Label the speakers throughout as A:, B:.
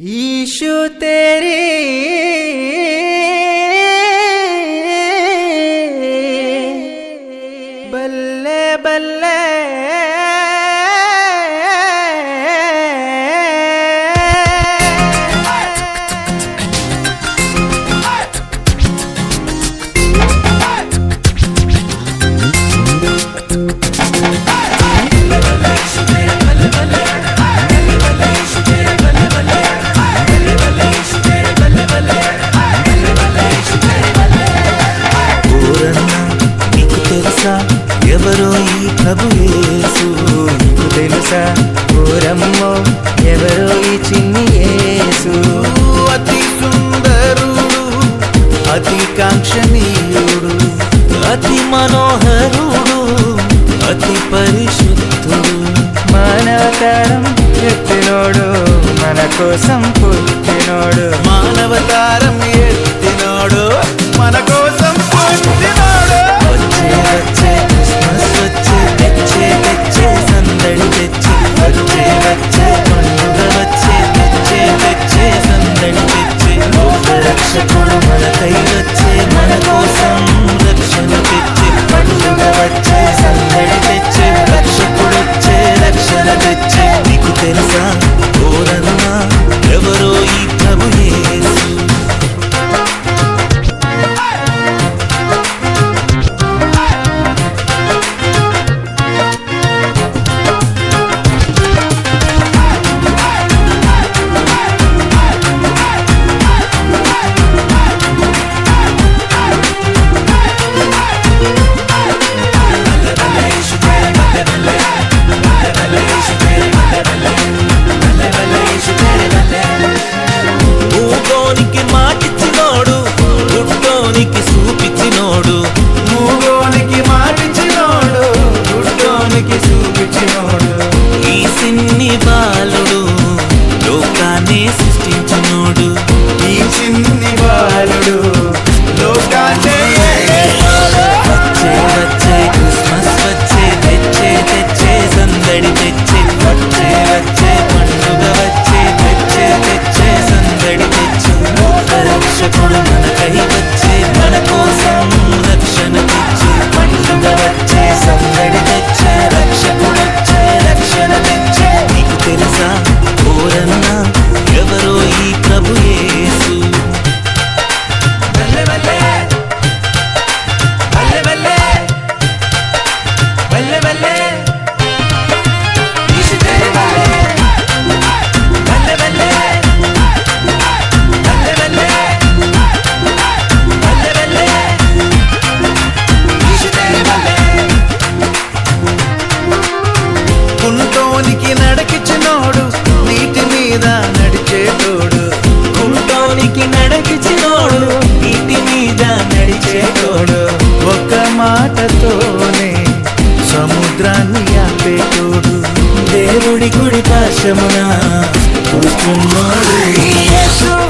A: Issue तेरी మన కోసం
B: లోకాన్ని సృష్టించినోడు.
A: ఈ చిన్ని బాలుడు లోకాన్నే
B: వచ్చే వచ్చే క్రిస్మస్ వచ్చే తెచ్చే తెచ్చే సందడి తెచ్చే వచ్చే వచ్చే పండుగ వచ్చే తెచ్చే తెచ్చే సందడి తెచ్చే. రక్షకుడు దేవుడి గుడి పాశమున. కూర్చున్నోడు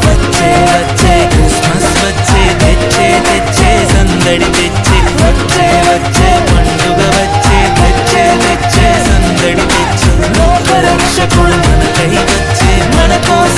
B: వచ్చే వచ్చే క్రిస్మస్ వచ్చే తెచ్చే తెచ్చే సందడి తెచ్చే వచ్చే వచ్చే పండుగ వచ్చే తెచ్చే తెచ్చే సందడి తెచ్చే. లోక మనకై వచ్చే మన కోసం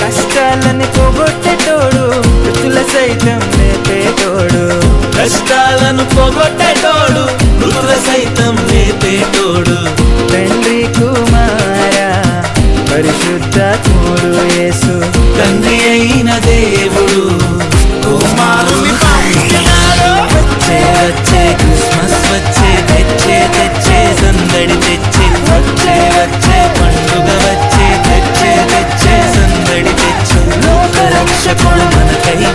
A: కష్టాలని పోగొట్టేటోడు మృతుల సైతం లేపేటోడు.
B: కష్టాలను పోగొట్టేటోడు మృతుల సైతం లేపేటోడు.
A: తండ్రి కుమార పరిశుద్ధాత్ముడు యేసు.
B: తండ్రి అయిన దేవుడు కుమారుని వచ్చే వచ్చే క్రిస్మస్ వచ్చే తెచ్చే తెచ్చే సందడి తెచ్చే వచ్చే వచ్చే.
C: مش كل ما تخيل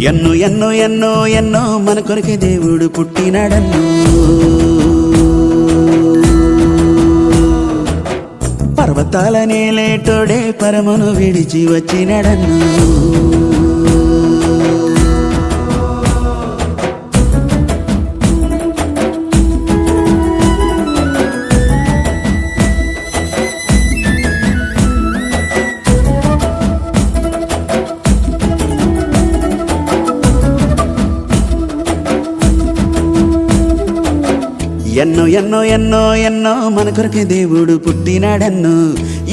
C: ఎన్నో ఎన్నో ఎన్నో ఎన్నో మన కొరకే దేవుడు పుట్టినాడన్ను. పర్వతాల నేలేటోడే పరమను విడిచి వచ్చినాడన్ను. ఎన్నో ఎన్నో ఎన్నో ఎన్నో మన కొరకే దేవుడు పుట్టినాడన్ను.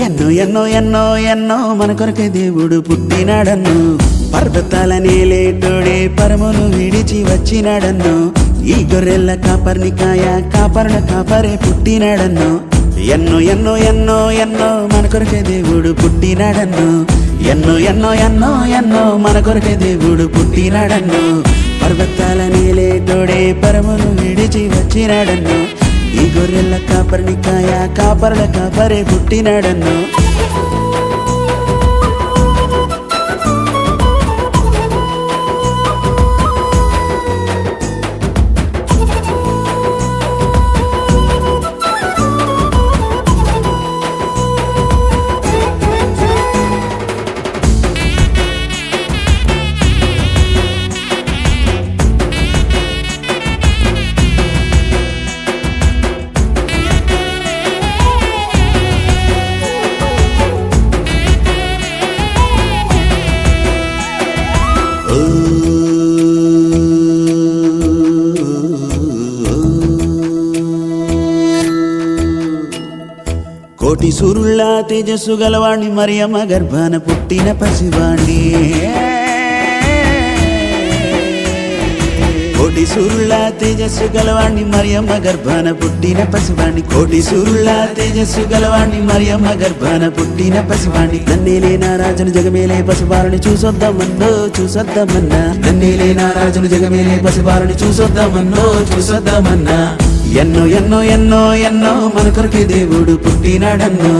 C: ఎన్నో ఎన్నో ఎన్నో ఎన్నో మన కొరకే దేవుడు పుట్టినాడన్ను. పర్వతాల నేలేటోడే పరమును విడిచి వచ్చినాడన్ను. ఈ గొర్రెల కాపర్నికాయ కాపరుల కాపరే పుట్టినాడన్ను. ఎన్నో ఎన్నో ఎన్నో ఎన్నో మన కొరకే దేవుడు పుట్టినాడన్ను. ఎన్నో ఎన్నో ఎన్నో ఎన్నో మన కొరకే దేవుడు పుట్టినాడన్ను. పర్వతాల నీలే తోడే పరమును విడిచి వచ్చినాడన్ను. ఈ గొర్రెల కాపర్నికాయ కాపరుల కాపరే పుట్టినాడన్ను. కోటి సూరుళ్ళ తేజస్సు గలవాణ్ణి మరియమ్మ గర్భాన పుట్టిన పసివాణ్ణి. కోటి సూరుళ్ళ తేజస్సు గలవాణ్ణి మరియమ్మ గర్భాన పుట్టిన పసివాణ్ణి. కోటి సూరుళ్ళ తేజస్సు గలవాణ్ణి మరియమ్మ గర్భాన పుట్టిన పసివాణ్ణి. నన్నేలే నారాజును జగమేలే పసివారిని చూసొద్దామన్నో చూసొద్దామన్నా. నన్నేలే నారాజును జగమేలే పసివారిని చూసొద్దామన్నో చూసొద్దామన్నా. ఎన్నో ఎన్నో ఎన్నో ఎన్నో మన కొరకే దేవుడు పుట్టినాడన్ను.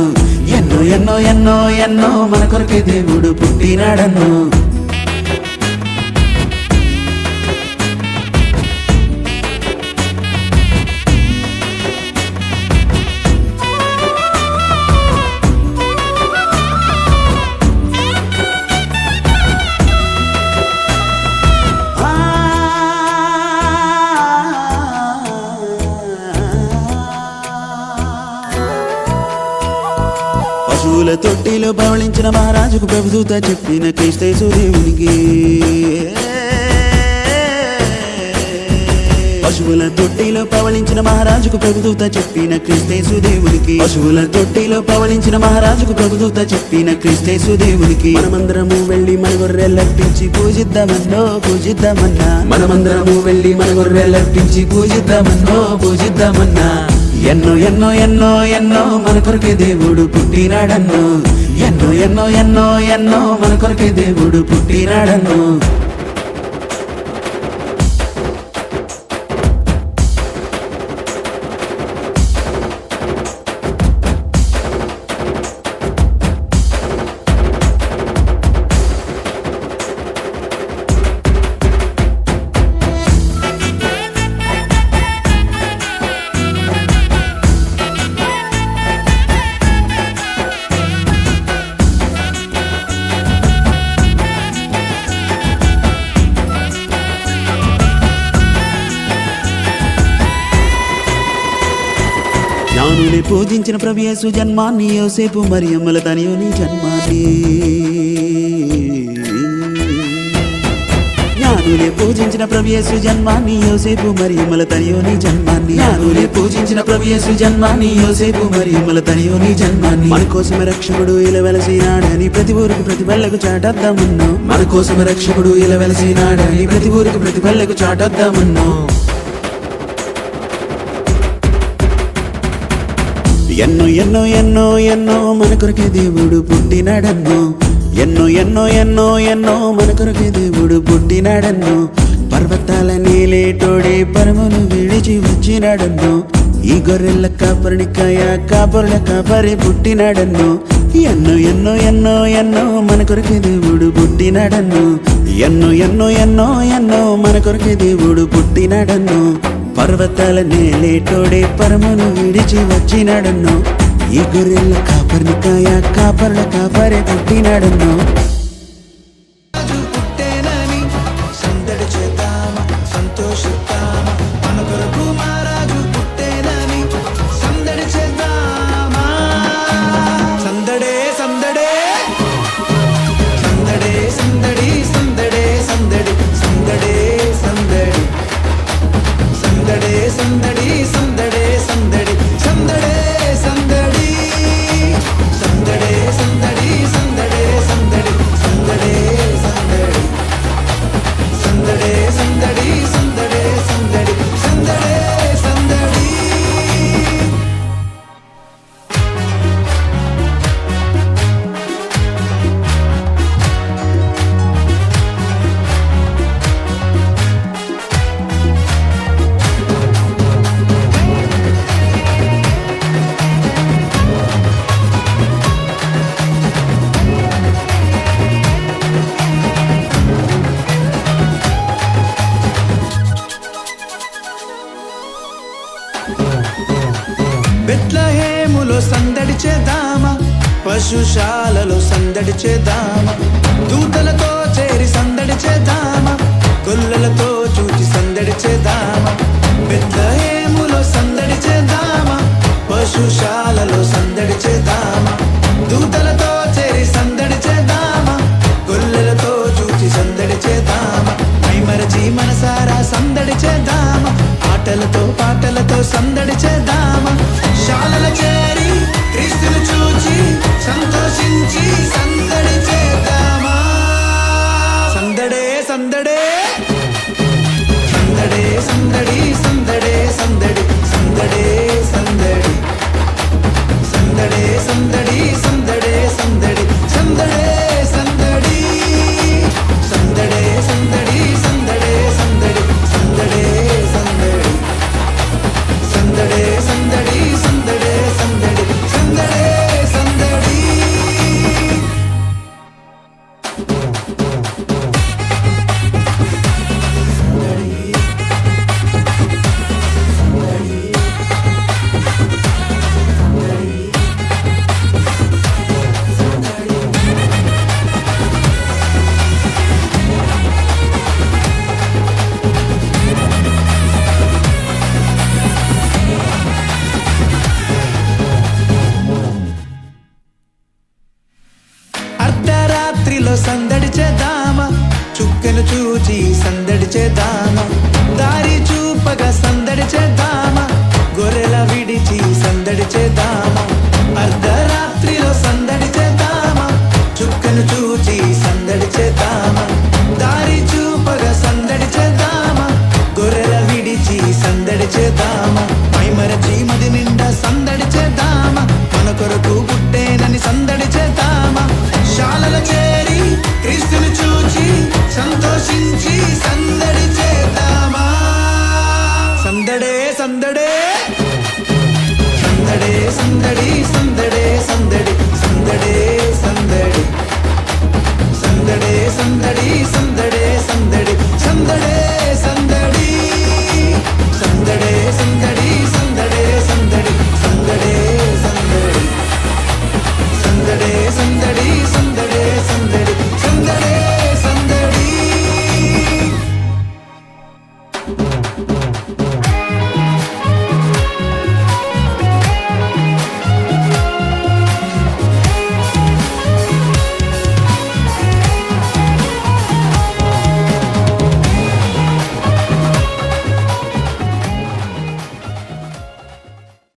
C: ఎన్నో ఎన్నో ఎన్నో ఎన్నో మన కొరకే దేవుడు పుట్టినాడన్ను. తొట్టిలో పవళించిన మహారాజుకు ప్రభుదూత చెప్పిన క్రీస్తేసు దేవునికి పశువుల తొట్టిలో పవళించిన మహారాజుకు ప్రభుదూత చెప్పిన క్రిస్తేసు దేవునికి పశువుల తొట్టిలో పవళించిన మహారాజుకు ప్రభుదూత చెప్పిన క్రిస్తేసు దేవునికి మనమందరము వెళ్ళి మన గొర్రెలర్పించి పూజిద్దామన్నో పూజిద్దామన్నా. మనమందరము వెళ్ళి మన గొర్రెలర్పించి పూజిద్దామన్నో పూజిద్దామన్నా. ఎన్నో ఎన్నో ఎన్నో ఎన్నో మన కొరకే దేవుడు పుట్టినాడన్నో. ఎన్నో ఎన్నో ఎన్నో ఎన్నో మన కొరకే దేవుడు పుట్టినాడన్నో. జ్ఞానుని పూజించిన ప్రభు జన్మాన్ని యోసేపు మరియమ్మల తనయోని జన్మాన్ని. జ్ఞానులే పూజించిన ప్రభు జన్మాన్ని యోసేపు మరి అమ్మల తనయోని జన్మాన్ని. జ్ఞానులే పూజించిన ప్రభు జన్మాన్ని యోసేపు మరియమ్మల తనయోని జన్మాన్ని. మన కోసమే రక్షకుడు ఇలవెలసినాడని ప్రతి ఊరికి ప్రతి పల్లెకు చాటద్దామన్నా. మన కోసమే రక్షకుడు ఇలవెలసినాడని ప్రతి ఊరికి ప్రతి పల్లెకు చాటద్దామన్నా. ఎన్నో ఎన్నో ఎన్నో ఎన్నో మన కొరకే దేవుడు పుట్టినాడన్నో. ఎన్నో ఎన్నో ఎన్నో ఎన్నో మన కొరకే దేవుడు పుట్టినాడన్నో. పర్వతాల నీలేటోడే పరమును విడిచి వచ్చినాడన్నో. ఈ గొర్రెల కాపరినికాయ కాపరుల కాపరి పుట్టినాడన్నో. ఎన్నో ఎన్నో ఎన్నో ఎన్నో మన కొరకే దేవుడు పుట్టినాడన్నో. ఎన్నో ఎన్నో ఎన్నో ఎన్నో మన కొరకే దేవుడు పుట్టినాడన్నో. పర్వతాల నేలేటోడే పరమును విడిచి వచ్చినాడన్నో ఈ గొర్రెల కాపర్ని కాయ కాపర్ల కాపరే
A: తట్టినాడన్నో te dá